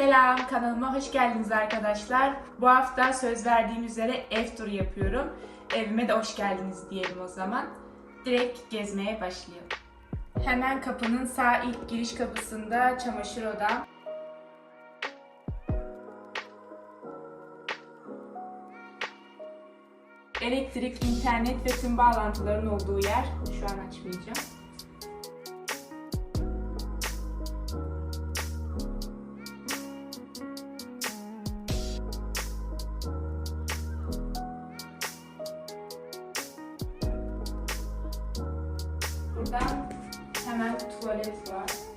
Selam, kanalıma hoş geldiniz arkadaşlar. Bu hafta söz verdiğim üzere ev turu yapıyorum. Evime de hoş geldiniz diyelim o zaman. Direkt gezmeye başlayalım. Hemen kapının sağ ilk giriş kapısında çamaşır odam. Elektrik, internet ve tüm bağlantıların olduğu yer. Şu an açmayacağım. Burada hemen tuvalet var. Ve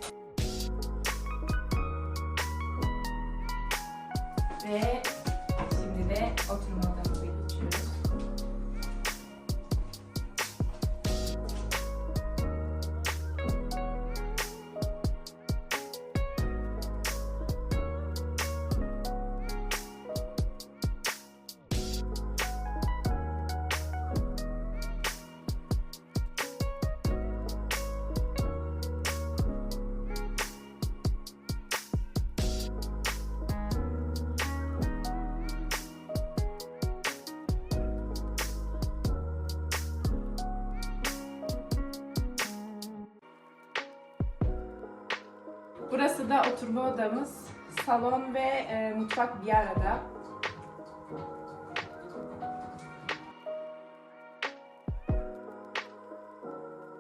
Burası da oturma odamız. Salon ve e, mutfak bir arada.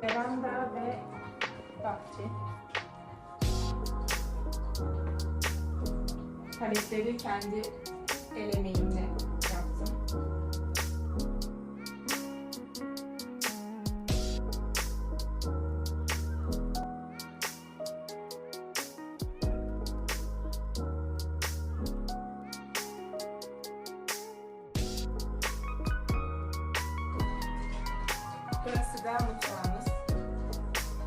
Veranda ve bahçe. Paletleri kendi el emeğimle Da mutfağımız.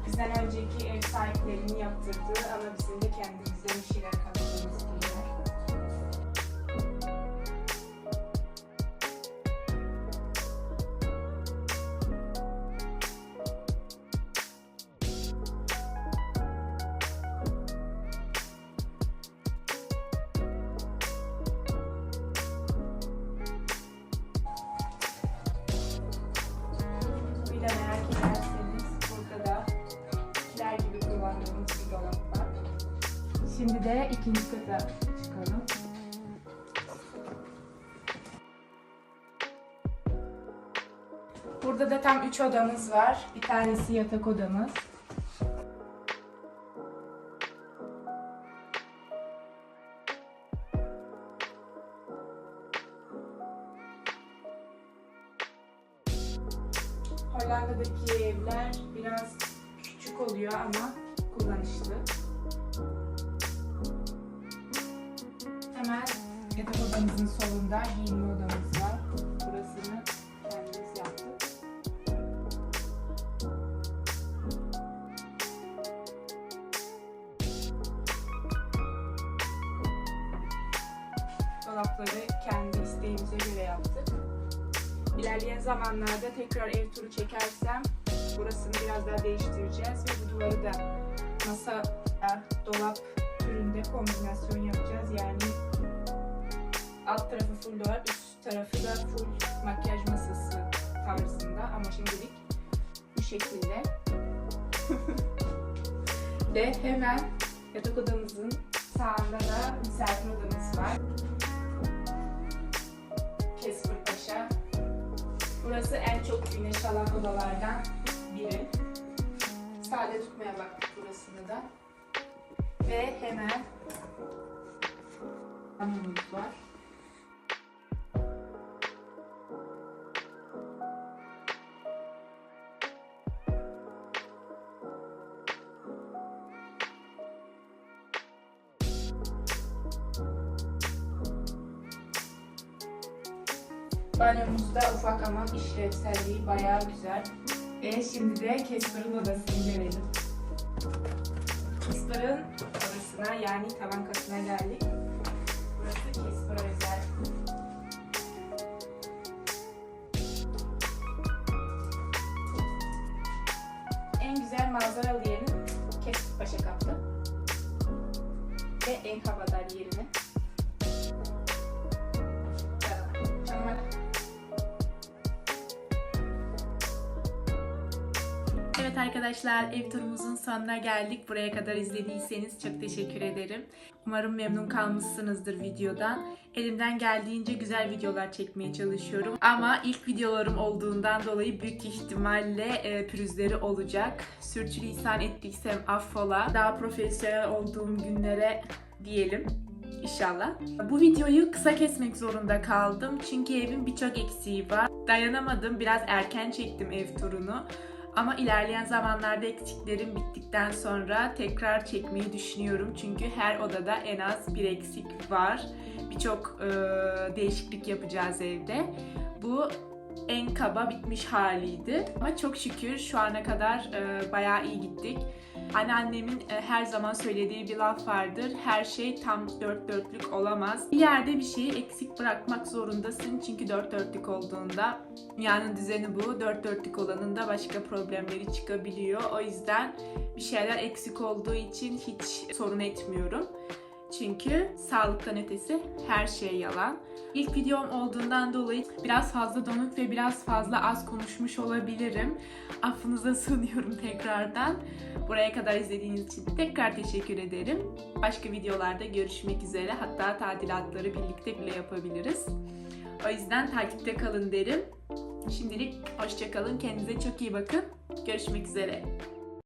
Bizden önceki ev sahiplerinin yaptırdığı ama bizim de kendimize bir şeyler kattığımız Şimdi de ikinci kata çıkalım. Burada da tam üç odamız var. Bir tanesi yatak odamız. Hollanda'daki evler biraz küçük oluyor ama kullanışlı. Hemen yatak odamızın solunda giyinme odamız var. Burasını kendimiz yaptık. Dolapları kendi isteğimize göre yaptık. İlerleyen zamanlarda tekrar ev turu çekersem burasını biraz daha değiştireceğiz ve bu duvarı da masa dolap türünde kombinasyon yapacağız. Yani alt tarafı full dolap, üst tarafı da full makyaj masası tarzında ama şimdilik bu şekilde. ve hemen yatak odamızın sağında da misafir odamız var. Kesper Paşa Burası en çok güneş alan odalardan biri. Sade tutmaya baktık burasını da. Ve hemen hamurumuz var. Banyomuzda ufak ama işlevselliği bayağı güzel. Ve şimdi de Casper'ın odasını görelim. Casper'ın odasına yani tavan katına geldik. Burası Casper özel. Evet arkadaşlar ev turumuzun sonuna geldik. Buraya kadar izlediyseniz çok teşekkür ederim. Umarım memnun kalmışsınızdır videodan. Elimden geldiğince güzel videolar çekmeye çalışıyorum. Ama ilk videolarım olduğundan dolayı büyük ihtimalle e, pürüzleri olacak. Sürçülisan ettiysem affola. Daha profesyonel olduğum günlere diyelim. İnşallah. Bu videoyu kısa kesmek zorunda kaldım. Çünkü evin birçok eksiği var. Dayanamadım. Biraz erken çektim ev turunu. Ama ilerleyen zamanlarda eksiklerim bittikten sonra tekrar çekmeyi düşünüyorum. Çünkü her odada en az bir eksik var. Birçok e, değişiklik yapacağız evde. Bu en kaba bitmiş haliydi. Ama çok şükür şu ana kadar e, bayağı iyi gittik. Anneannemin e, her zaman söylediği bir laf vardır. Her şey tam dört dörtlük olamaz. Bir yerde bir şeyi eksik bırakmak zorundasın. Çünkü dört dörtlük olduğunda dünyanın düzeni bu. Dört dörtlük olanında başka problemleri çıkabiliyor. O yüzden bir şeyler eksik olduğu için hiç sorun etmiyorum. Çünkü sağlıktan ötesi her şey yalan. İlk videom olduğundan dolayı biraz fazla donuk ve biraz fazla az konuşmuş olabilirim. Affınıza sığınıyorum tekrardan. Buraya kadar izlediğiniz için tekrar teşekkür ederim. Başka videolarda görüşmek üzere. Hatta tadilatları birlikte bile yapabiliriz. O yüzden takipte kalın derim. Şimdilik hoşçakalın. Kendinize çok iyi bakın. Görüşmek üzere.